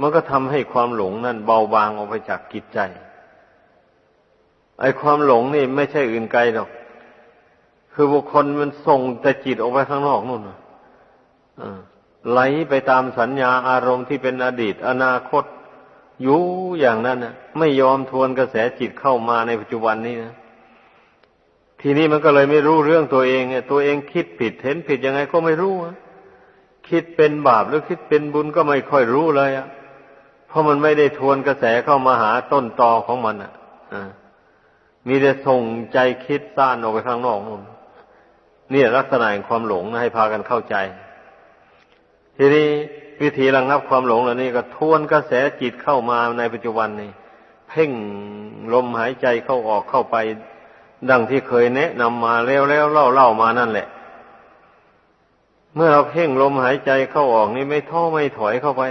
มันก็ทำให้ความหลงนั่นเบาบางออกไปจากกิจใจ ไอ้ความหลงนี่ไม่ใช่อื่นไกลหรอก คือบุคคลมันส่งแต่จิตออกไปข้างนอกนู่นไหลไปตามสัญญาอารมณ์ที่เป็นอดีต อนาคตอยู่อย่างนั้นนะไม่ยอมทวนกระแสจิตเข้ามาในปัจจุบันนี้นะทีนี้มันก็เลยไม่รู้เรื่องตัวเองเนี่ยตัวเองคิดผิดเห็นผิดยังไงก็ไม่รู้ คิดเป็นบาปหรือคิดเป็นบุญก็ไม่ค่อยรู้เลยอะ เพราะมันไม่ได้ทวนกระแสเข้ามาหาต้นตอของมันอะมีแต่ส่งใจคิดซ่านออกไปข้างนอกนู่นนี่ลักษณะแห่งความหลงนะให้พากันเข้าใจ ทีนี้วิธีระงับความหลงเหล่านี้ก็ทวนกระแสจิตเข้ามาในปัจจุบันนี้เพ่งลมหายใจเข้าออกเข้าไป ดังที่เคยแนะนำมาแล้วแล้วเล่าเล่ามานั่นแหละ เมื่อเราเพ่งลมหายใจเข้าออกนี่ไม่ท้อไม่ถอยเข้าไป